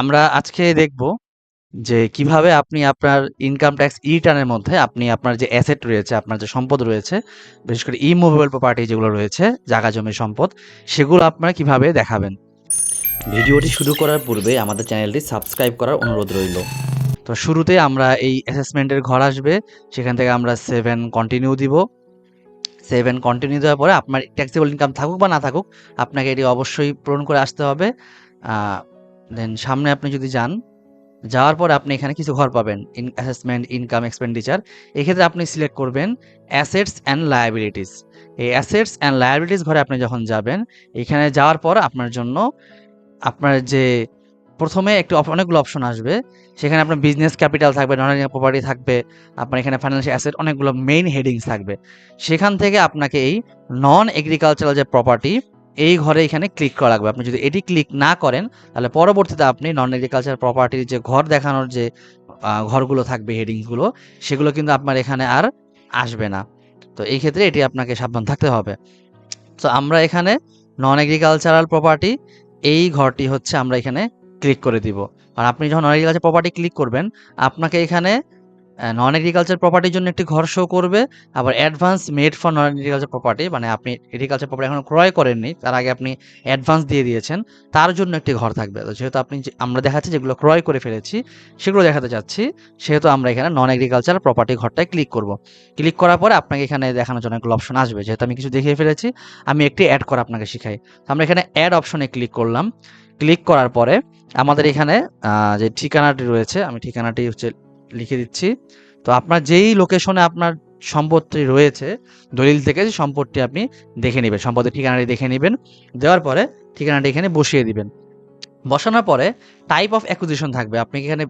আমরা আজকে দেখব যে কীভাবে আপনি আপনার ইনকাম ট্যাক্স রিটার্নের মধ্যে আপনি আপনার যে অ্যাসেট রয়েছে, আপনার যে সম্পদ রয়েছে, বিশেষ করে ইমুভেবল প্রপার্টি যেগুলো রয়েছে, জায়গা জমি সম্পদ, সেগুলো আপনারা কীভাবে দেখাবেন। ভিডিওটি শুরু করার পূর্বে আমাদের চ্যানেলটি সাবস্ক্রাইব করার অনুরোধ রইল তো শুরুতে আমরা এই অ্যাসেসমেন্টের ঘর আসবে, সেখান থেকে আমরা সেভেন কন্টিনিউ দিব। সেভেন কন্টিনিউ দেওয়ার পরে আপনার ট্যাক্সেবল ইনকাম থাকুক বা না থাকুক, আপনাকে এটি অবশ্যই পূরণ করে আসতে হবে। দেন সামনে আপনি যদি যান, যাওয়ার পর আপনি এখানে কিছু ঘর পাবেন। In assessment, income, expenditure. এক্ষেত্রে আপনি সিলেক্ট করবেন অ্যাসেটস অ্যান্ড লায়াবিলিটিস। এই অ্যাসেটস অ্যান্ড লায়াবিলিটিস ঘরে আপনি যখন যাবেন, এখানে যাওয়ার পর আপনার জন্য আপনার যে প্রথমে একটু অনেকগুলো অপশন আসবে। সেখানে আপনার বিজনেস ক্যাপিটাল থাকবে, নন প্রপার্টি থাকবে, আপনার এখানে ফাইন্যান্সিয়াল অ্যাসেট অনেকগুলো মেইন হেডিংস থাকবে। সেখান থেকে আপনাকে এই নন এগ্রিকালচারাল যে প্রপার্টি, এই ঘরে এখানে ক্লিক করা লাগবে। আপনি যদি এটি ক্লিক না করেন, তাহলে পরবর্তীতে আপনি নন এগ্রিকালচার প্রপার্টির যে ঘর দেখানোর যে ঘরগুলো থাকবে হেডিংসগুলো, সেগুলো কিন্তু আপনার এখানে আর আসবে না। তো এই ক্ষেত্রে এটি আপনাকে সাবধান থাকতে হবে। তো আমরা এখানে নন এগ্রিকালচারাল প্রপার্টি এই ঘরটি হচ্ছে আমরা এখানে ক্লিক করে দিব। আর আপনি যখন নন এগ্রিকালচার প্রপার্টি ক্লিক করবেন, আপনাকে এখানে নন এগ্রিকালচার প্রপার্টির জন্য একটি ঘর শো করবে। আবার advance made for non agriculture property মানে আপনি এগ্রিকালচার প্রপার্টি এখন ক্রয় করেননি। তার আগে আপনি অ্যাডভান্স দিয়ে দিয়েছেন। তার জন্য একটি ঘর থাকবে। যেহেতু আপনি আমরা দেখাচ্ছি যেগুলো ক্রয় করে ফেলেছি, সেগুলো দেখাতে চাচ্ছি। সেহেতু আমরা এখানে নন এগ্রিকালচার প্রপার্টি ঘরটায় ক্লিক করব। ক্লিক করার পরে আপনাকে এখানে দেখানোর জন্য অনেকগুলো অপশন আসবে। যেহেতু আমি কিছু দেখিয়ে ফেলেছি, আমি একটি অ্যাড করা আপনাকে শিখাই। তো আমরা এখানে অ্যাড অপশনে ক্লিক করলাম। ক্লিক করার পরে আমাদের এখানে যে ঠিকানাটি রয়েছে, আমি ঠিকানাটি হচ্ছে লিখে দিচ্ছি। তো আপনার যেই লোকেশনে আপনার সম্পদটি রয়েছে, দলিল থেকে যে সম্পদটি আপনি দেখে নেবেন সম্পদের ঠিকানাটি দেখে নিবেন। দেওয়ার পরে ঠিকানাটি এখানে বসিয়ে দিবেন। বসানোর পরে টাইপ অফ অ্যাকুইজিশন থাকবে। আপনি এখানে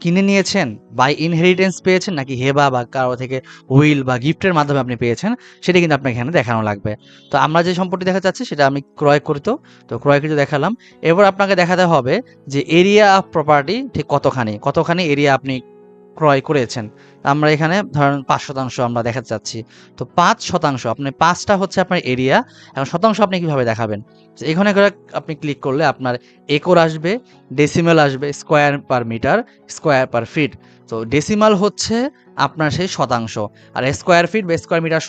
কিনে নিয়েছেন, বাই ইনহেরিটেন্স পেয়েছেন নাকি হেবা বা কারও থেকে উইল বা গিফটের মাধ্যমে আপনি পেয়েছেন, সেটা কিন্তু আপনাকে এখানে দেখানো লাগবে। তো আমরা যে সম্পত্তি দেখা চাচ্ছি সেটা আমি ক্রয় করিত তো ক্রয়কৃত দেখালাম। এবার আপনাকে দেখাতে হবে যে এরিয়া অফ প্রপার্টি ঠিক কতখানি, কতখানি এরিয়া আপনি ক্রয় করেছেন। আমরা এখানে ধরেন পাঁচ শতাংশ আমরা দেখাতে চাচ্ছি। তো পাঁচ শতাংশ আপনি পাঁচটা হচ্ছে আপনার এরিয়া। এখন শতাংশ আপনি কীভাবে দেখাবেন? এখানে করে আপনি ক্লিক করলে আপনার একর আসবে, ডেসিমেল আসবে, square per metre, square per feet. তো ডেসিমাল হচ্ছে আপনার সেই শতাংশ। আর স্কোয়ার ফিট বা স্কোয়ার মিটার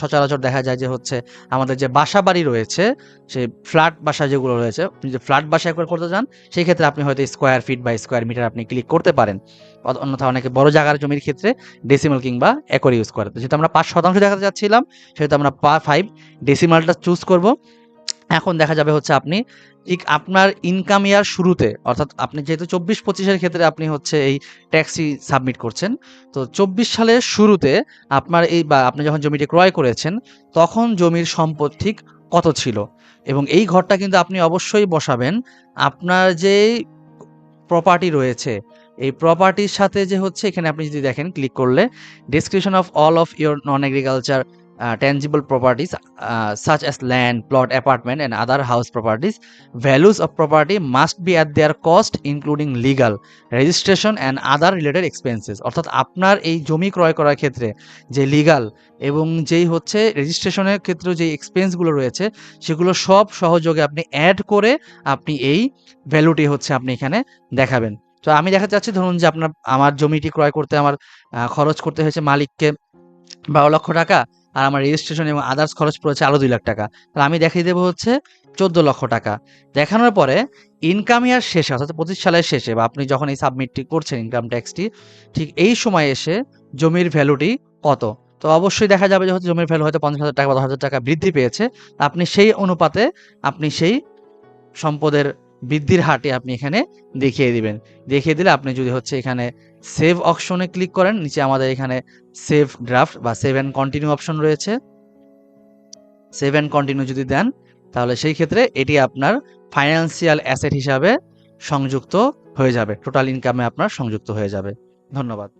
সচরাচর দেখা যায় যে হচ্ছে আমাদের যে বাসা বাড়ি রয়েছে, সেই ফ্ল্যাট বাসা যেগুলো রয়েছে, আপনি যদি ফ্ল্যাট বাসা একবার করতে চান, সেই ক্ষেত্রে আপনি হয়তো স্কোয়ার ফিট বা স্কোয়ার মিটার আপনি ক্লিক করতে পারেন। অন্যথা অনেকে বড় জায়গার জমির ক্ষেত্রে ডেসিমাল কিংবা একর ইউজ করে। যেহেতু আমরা পাঁচ শতাংশ দেখাতে চাচ্ছিলাম, সেহেতু আমরা পা 5 ডেসিমালটা চুজ করব। এখন দেখা যাবে হচ্ছে আপনি ঠিক আপনার ইনকাম ইয়ার শুরুতে অর্থাৎ আপনি যেহেতু চব্বিশ পঁচিশের ক্ষেত্রে আপনি হচ্ছে এই ট্যাক্সি সাবমিট করছেন। তো ২৪ সালের শুরুতে আপনার এই বা আপনি যখন জমিটি ক্রয় করেছেন, তখন জমির সম্পদ ঠিক কত ছিল? এবং এই ঘরটা কিন্তু আপনি অবশ্যই বসাবেন আপনার যেই প্রপার্টি রয়েছে, এই প্রপার্টির সাথে যে হচ্ছে এখানে আপনি যদি দেখেন ক্লিক করলে description of all of your non agriculture uh tangible properties uh, such as land, plot, apartment and other house properties. Values of property must be at their cost including legal, registration and other related. অর্থাৎ আপনার এই জমি ক্রয় করার ক্ষেত্রে যে legal এবং যেই হচ্ছে রেজিস্ট্রেশনের ক্ষেত্রেও যে এক্সপেন্সগুলো রয়েছে, সেগুলো সব সহযোগে আপনি অ্যাড করে আপনি এই ভ্যালুটি হচ্ছে আপনি এখানে দেখাবেন। তো আমি দেখাতে চাচ্ছি ধরুন যে আপনার আমার জমিটি ক্রয় করতে আমার খরচ করতে হয়েছে মালিককে ১২ লক্ষ টাকা। আর আমার রেজিস্ট্রেশন এবং আদার্স খরচ পড়েছে আরও ২ লাখ টাকা। তাহলে আমি দেখিয়ে দেবো হচ্ছে ১৪ লক্ষ টাকা। দেখানোর পরে ইনকাম ইয়ার শেষে অর্থাৎ ২৫ সালের শেষে বা আপনি যখন এই সাবমিটটি করছেন ইনকাম ট্যাক্সটি, ঠিক এই সময় এসে জমির ভ্যালুটি কত? তো অবশ্যই দেখা যাবে যে হচ্ছে জমির ভ্যালু হয়তো ৫০,০০০ টাকা বা ১০,০০০ টাকা বৃদ্ধি পেয়েছে। আপনি সেই অনুপাতে আপনি সেই সম্পদের বৃদ্ধির হারটি আপনি এখানে দেখিয়ে দিবেন। দেখিয়ে দিলে আপনি যদি হচ্ছে এখানে সেভ অপশনে ক্লিক করেন, নিচে আমাদের এখানে সেভ ড্রাফট বা সেভ অ্যান্ড কন্টিনিউ অপশন রয়েছে। সেভ অ্যান্ড কন্টিনিউ যদি দেন, তাহলে সেই ক্ষেত্রে এটি আপনার ফাইন্যান্সিয়াল অ্যাসেট হিসাবে সংযুক্ত হয়ে যাবে। টোটাল ইনকামে আপনার সংযুক্ত হয়ে যাবে। ধন্যবাদ।